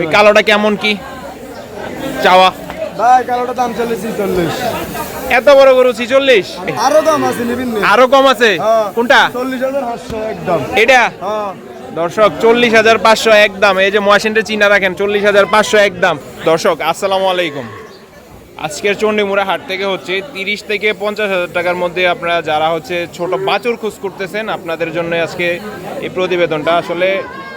ওই কালোটা কেমন কি? চাওয়া। ভাই কালোটা দাম চলেছি চল্লিশ এত বড় গরু ছিচল্লিশ? আরও দাম আছে নিবিন আরও কম আছে? হ্যাঁ। কোনটা? চল্লিশ হাজার পাঁচশো একদম। এটা? হ্যাঁ। দর্শক চল্লিশ হাজার পাঁচশো একদম। এই যে মহাসিনটা চিনা রাখেন চল্লিশ হাজার পাঁচশো একদম। দর্শক আসসালামু আলাইকুম। আজকের চণ্ডীমুড়া হাট থেকে হচ্ছে তিরিশ থেকে পঞ্চাশ হাজার টাকার মধ্যে আপনারা যারা হচ্ছে ছোট বাছুর খোঁজ করতেছেন আপনাদের জন্য আজকে এই প্রতিবেদনটা। আসলে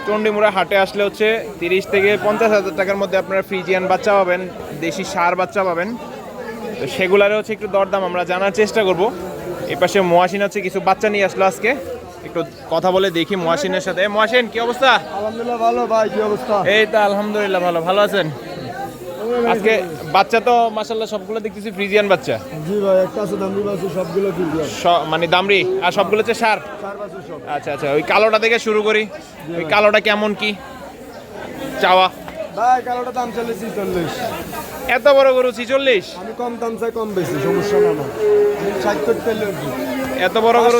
চণ্ডীমুড়া হাটে আসলে হচ্ছে তিরিশ থেকে পঞ্চাশ হাজার টাকার মধ্যে আপনারা ফ্রিজিয়ান বাচ্চা পাবেন দেশি সার বাচ্চা পাবেন। তো সেগুলারে হচ্ছে একটু দরদাম আমরা জানার চেষ্টা করব। এ পাশে মহাসিন হচ্ছে কিছু বাচ্চা নিয়ে আসলো আজকে। একটু কথা বলে দেখি মহাসিনের সাথে। মহাসিন কি অবস্থা? আলহামদুলিল্লাহ ভালো ভাই কি অবস্থা? এই তো আলহামদুলিল্লাহ ভালো ভালো আছেন? আজকে বাচ্চা তো মাসাল্লাহ সবগুলো দেখতেছি ফ্রিজিয়ান বাচ্চা। জি ভাই একটা আছে দাম আছে সবগুলো স- মানে দামরি আর সবগুলো হচ্ছে সার চার পাঁচশো সব। আচ্ছা আচ্ছা ওই কালোটা থেকে শুরু করি। ওই কালোটা কেমন কি? চাওয়া? ভাই কালোটা দাম চলেছি চল্লিশ এত বড় গরু ছিচল্লিশ? আমি কম দাম চাই কম বেশি সমস্যা না ষাট করতে এত বড় গরু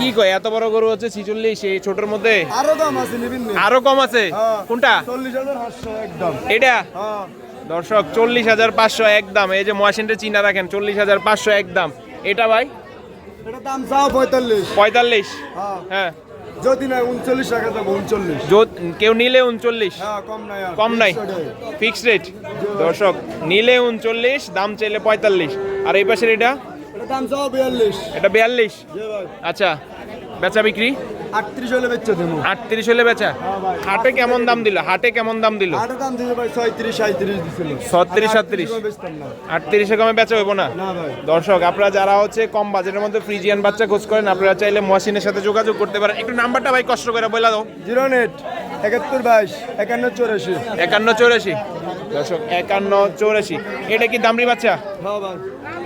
কি কয় এত বড় গরু হচ্ছে ছিচল্লিশ এই ছোটর মধ্যে? আরও দাম আছে নিবিন নি? আরও কম আছে? হ্যাঁ। কোনটা? চল্লিশ হাজার পাঁচশো একদম। এটা? হ্যাঁ। দর্শক চল্লিশ হাজার পাঁচশো একদম। এই যে মহাসিনটা চিনা রাখেন চল্লিশ হাজার পাঁচশো একদম। এটা ভাই? এটা দাম চাও পঁয়তাল্লিশ। পঁয়তাল্লিশ? হ্যাঁ। হ্যাঁ। যদি না উনচল্লিশ টাকা দেবো উনচল্লিশ। কেউ নিলে উনচল্লিশ? কম নাই আর। কম নাই। ফিক্সড রেট দর্শক নিলে উনচল্লিশ দাম চাইলে পঁয়তাল্লিশ। আর এই পাশের এটা? দাম চাও বিয়াল্লিশ। এটা বিয়াল্লিশ? আচ্ছা বেচা বিক্রি? আটত্রিশ হলে বেচছে দেবো। আটত্রিশ হলে বেচা? হ্যাঁ হাটে কেমন দাম দিল? হাটে কেমন দাম দিল? আটের দাম দিতে ভাই ছয়ত্রিশ সাঁত্রিশ দিছিল। ছত্রিশ, সাঁত্রিশ। আটত্রিশে কমে বেচা হইব না? না দর্শক আপনারা যারা হচ্ছে কম বাজেটের মধ্যে ফ্রিজিয়ান বাচ্চা খোঁজ করেন আপনারা চাইলে মহাসিনের সাথে যোগাযোগ করতে পারেন। একটু নাম্বারটা ভাই কষ্ট করে বলে দাও। জিরো নেট একাত্তর বাইশ একান্ন চৌরাশি। একান্ন চৌরাশি। দর্শক একান্ন চৌরাশি। এটা কি দামরি বাচ্চা? হ্যাঁ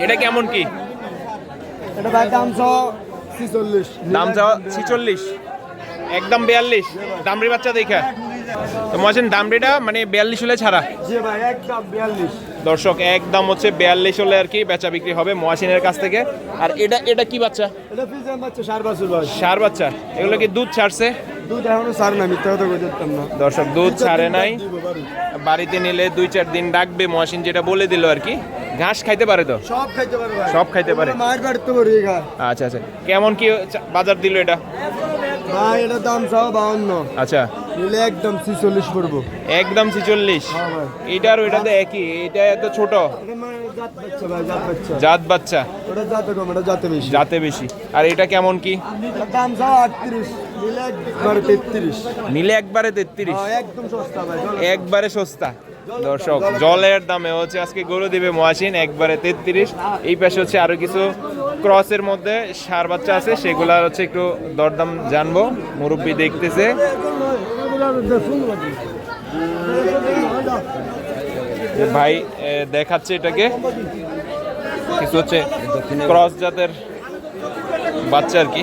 এটা কেমন কি? এটা ভাই দাম ছ ছিচল্লিশ। দাম ছ ছিচল্লিশ। একদম বিয়াল্লিশ। দামরি বাচ্চা দেখা। তো মহাসিন দামরিটা মানে বিয়াল্লিশ হলে ছাড়া? দর্শক একদম হচ্ছে বিয়াল্লিশ হলে আর কি বেচা বিক্রি হবে মহাসিনের কাছ থেকে। আর এটা এটা কি বাচ্চা? এটা সার বাচ্চা। এগুলো কি দুধ ছাড়ছে? দর্শক দুধ ছাড়ে নাই। বাড়িতে নিলে দুই চার দিন ডাকবে মহাসিন যেটা বলে দিল আর কি। ঘাস খাইতে পারে তো? সব খাইতে পারে সব খাইতে পারে। আচ্ছা আচ্ছা। কেমন কি বাজার দিল এটা? ভাই এটা দাম চাও বাউন্ন। আচ্ছা। নিলে একদম ছিচল্লিশ পড়ব। একদম ছিচল্লিশ। হ্যাঁ ভাই। এটা আর ওইটাতে একই। এটা এত ছোট। জাত বাচ্চা ওটা জাতে কম এটা জাতে বেশি। জাতে বেশি। আর এটা কেমন কি? দাম চাও আটত্রিশ। নিলে একবার তেত্রিশ। নিলে একবারে তেত্রিশ। হ্যাঁ, একদম সস্তা ভাই একবারে সস্তা। দর্শক জলের দামে হচ্ছে আজকে গরু দিবে মহাসিন একবারে তেত্রিশ। এই পাশে হচ্ছে আরও কিছু ক্রসের মধ্যে সার বাচ্চা আছে সেগুলা হচ্ছে একটু দরদাম জানব মুরব্বী দেখতেছে। ভাই দেখাচ্ছে এটাকে। কিছু হচ্ছে ক্রস জাতের বাচ্চা আর কি।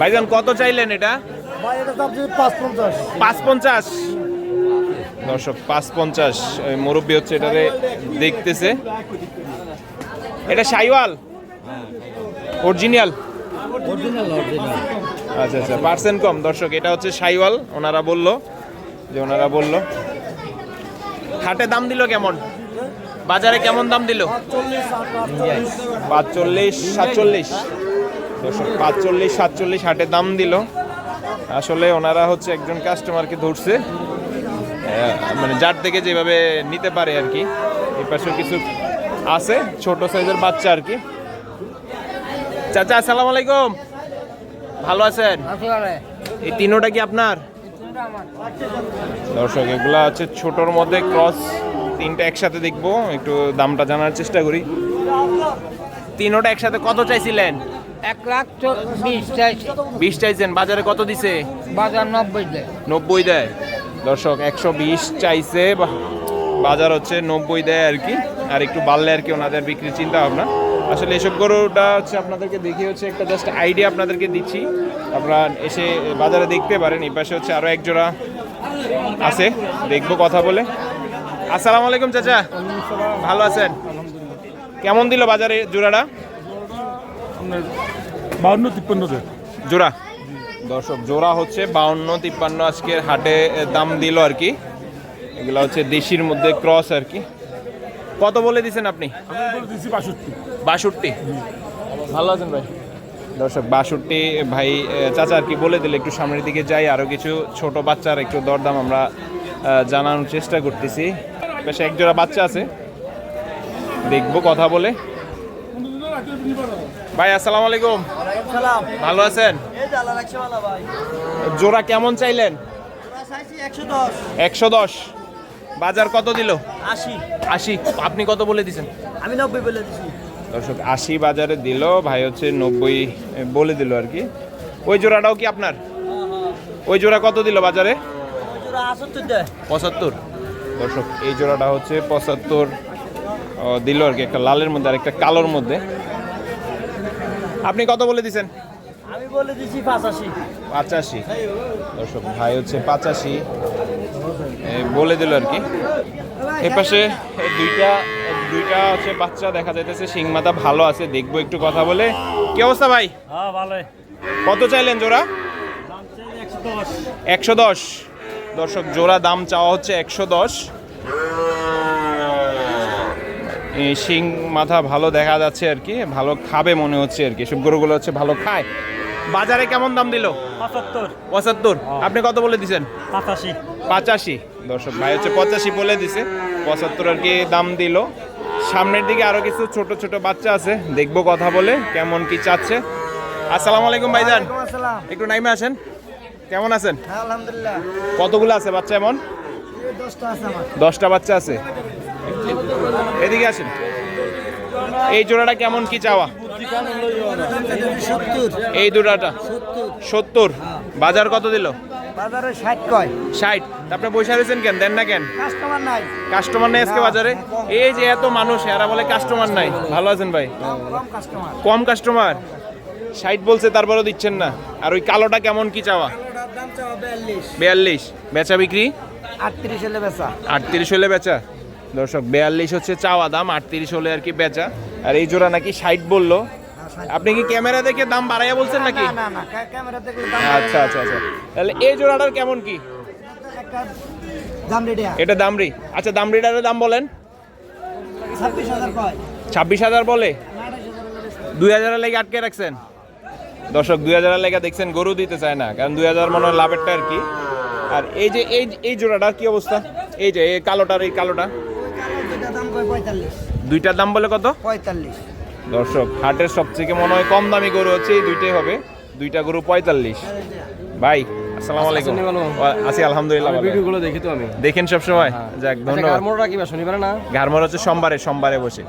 ভাইজান কত চাইলেন এটা? পাঁচ পঞ্চাশ। দর্শক পাঁচ পঞ্চাশ ওই মুরব্বী হচ্ছে এটারে দেখতেছে। এটা সাইওয়াল? অরিজিনাল আচ্ছা আচ্ছা পার্সেন্ট কম। দর্শক এটা হচ্ছে সাইওয়াল। ওনারা বলল যে ওনারা বলল। হাটে দাম দিল কেমন? বাজারে কেমন দাম দিল? পাঁচচল্লিশ সাতচল্লিশ। দর্শক পাঁচচল্লিশ সাতচল্লিশ হাটে দাম দিল। আসলে ওনারা হচ্ছে একজন কাস্টমারকে ধরছে। মানে যার থেকে যেভাবে নিতে পারে আর কি। এই পাশেও কিছু আছে ছোট সাইজের বাচ্চা আর কি। চাচা আসসালামু আলাইকুম। ভালো আছেন? এই তিনোটা কি আপনার? দর্শক এগুলা হচ্ছে ছোটর মধ্যে ক্রস তিনটা একসাথে দেখব একটু দামটা জানার চেষ্টা করি। তিনোটা একসাথে কত চাইছিলেন? এক লাখ বিশ চাইছে। চাইছেন বাজারে কত দিছে? বাজার নব্বই দেয়। নব্বই দেয়। দর্শক একশো বিশ চাইছে বাজার হচ্ছে নব্বই দেয় আর কি আর একটু বাড়লে আর কি ওনাদের বিক্রির চিন্তা ভাবনা। আসলে এসব গরুটা হচ্ছে আপনাদেরকে দেখে হচ্ছে একটা জাস্ট আইডিয়া আপনাদেরকে দিচ্ছি। আপনারা এসে বাজারে দেখতে পারেন এই পাশে হচ্ছে আরও এক জোড়া আছে দেখব কথা বলে। আসসালামু আলাইকুম চাচা। ভালো আছেন? কেমন দিল বাজারে জোড়াটা? বাউন্ন তিপ্পান্ন জোড়া? দর্শক জোড়া হচ্ছে বাউন্ন তিপ্পান্ন আজকের হাটে দাম দিল আর কি। এগুলো হচ্ছে দেশির মধ্যে ক্রস আর কি। কত বলে দিছেন আপনি? বাষট্টি। ভালো আছেন ভাই? দর্শক বাষট্টি ভাই চাচা আর কি বলে দিলে একটু সামনের দিকে যাই আরও কিছু ছোট বাচ্চার একটু দরদাম আমরা জানানোর চেষ্টা করতেছি। বেশ এক জোড়া বাচ্চা আছে। দেখব কথা বলে। ভাই আসসালামু আলাইকুম। সালাম। ভালো আছেন? জোড়া কেমন চাইলেন? একশো দশ। একশো দশ। বাজার কত দিল? আশি। আশি। আপনি কত বলে দিছেন? আমি নব্বই বলে দিছি। দর্শক আশি বাজারে দিল ভাই হচ্ছে নব্বই বলে দিল আর কি। ওই জোড়াটাও কি আপনার? ওই জোড়া কত দিল বাজারে? পঁচাত্তর। দর্শক এই জোড়াটা হচ্ছে পঁচাত্তর দিল আর কি একটা লালের মধ্যে আর একটা কালোর মধ্যে। আপনি কত বলে দিছেন? আমি বলে দিছি পাঁচাশি। পাঁচাশি। দর্শক ভাই হচ্ছে পাঁচাশি। বলে দিল আর কি। এ পাশে দুইটা দুইটা হচ্ছে বাচ্চা দেখা যাইতেছে মাথা ভালো আছে দেখব একটু কথা বলে। কি অবস্থা ভাই? হ্যাঁ ভালো কত চাইলেন জোড়া? একশো দশ। একশো দশ। দর্শক জোড়া দাম চাওয়া হচ্ছে একশো দশ। শিং মাথা ভালো দেখা যাচ্ছে আর কি ভালো খাবে মনে হচ্ছে আর কি সব গরুগুলো হচ্ছে ভালো খায়। বাজারে কেমন দাম দিল? পঁচাত্তর। পঁচাত্তর। আপনি কত বলে দিছেন? পাঁচাশি। পঁচাশি। দর্শক ভাই হচ্ছে পঁচাশি বলে দিছে। পঁচাত্তর আর কি দাম দিল। সামনের দিকে আরও কিছু ছোট ছোট বাচ্চা আছে। দেখব কথা বলে কেমন কি চাচ্ছে। আসসালামু আলাইকুম ভাইজান। আসসালাম। একটু নাইমে আসেন। কেমন আছেন? হ্যাঁ আলহামদুলিল্লাহ। কতগুলো আছে বাচ্চা এমন? দশটা দশটা বাচ্চা আছে। এদিকে আসেন। এই জোড়াটা কেমন কি চাওয়া? এই জোড়াটা সত্তর। বাজার কত দিল? বাজারে ষাট কয়। ষাট। আপনি বসে রয়েছেন কেন? দেন না কেন? কাস্টমার নাই। কাস্টমার নেই আজকে বাজারে? এই যে এত মানুষ এরা বলে কাস্টমার নাই। ভালো আছেন ভাই? কম কাস্টমার। কম কাস্টমার। বলছে তারপরেও দিচ্ছেন না। আর ওই কালোটা কেমন কি চাওয়া? দাম চাওয়া বেচা বিক্রি? আটত্রিশ হলে বেচা। আটত্রিশ হলে বেচা। দর্শক বিয়াল্লিশ হচ্ছে চাওয়া দাম আটত্রিশ হলে আর কি বেচা। আর এই জোড়া নাকি ষাট বলল। আপনি কি ক্যামেরা দেখে দাম বাড়াইয়া বলছেন নাকি? আচ্ছা আচ্ছা আচ্ছা। তাহলে এই জোড়াটার কেমন কি? এটা দামরি। আচ্ছা দামরিটারের দাম বলেন। ছাব্বিশ হাজার বলে? দুই হাজারের লেগে আটকে রাখছেন? দর্শক দুই হাজারের লেগে দেখছেন গরু দিতে চায় না কারণ দুই হাজার মনে হয় লাভেরটা আর কি। আর এই যে এই এই জোড়াটার কি অবস্থা? এই যে এই কালোটার এই কালোটা। পঁয়তাল্লিশ। দুইটার দাম বলে কত? পঁয়তাল্লিশ। দর্শক হাটের সবথেকে মনে হয়? কম দামি গরু হচ্ছে এই দুইটাই হবে। দুইটা গরু পঁয়তাল্লিশ। ভাই আসসালামু আলাইকুম। ওয়া- আছি আলহামদুলিল্লাহ। ভিডিওগুলো দেখি তো আমি। দেখেন সব সময় যাক আচ্ছা ধন্যবাদ। গারমোড়া কি বা শনিবার না? ঘরমোড়া হচ্ছে সোমবারে সোমবারে বসে।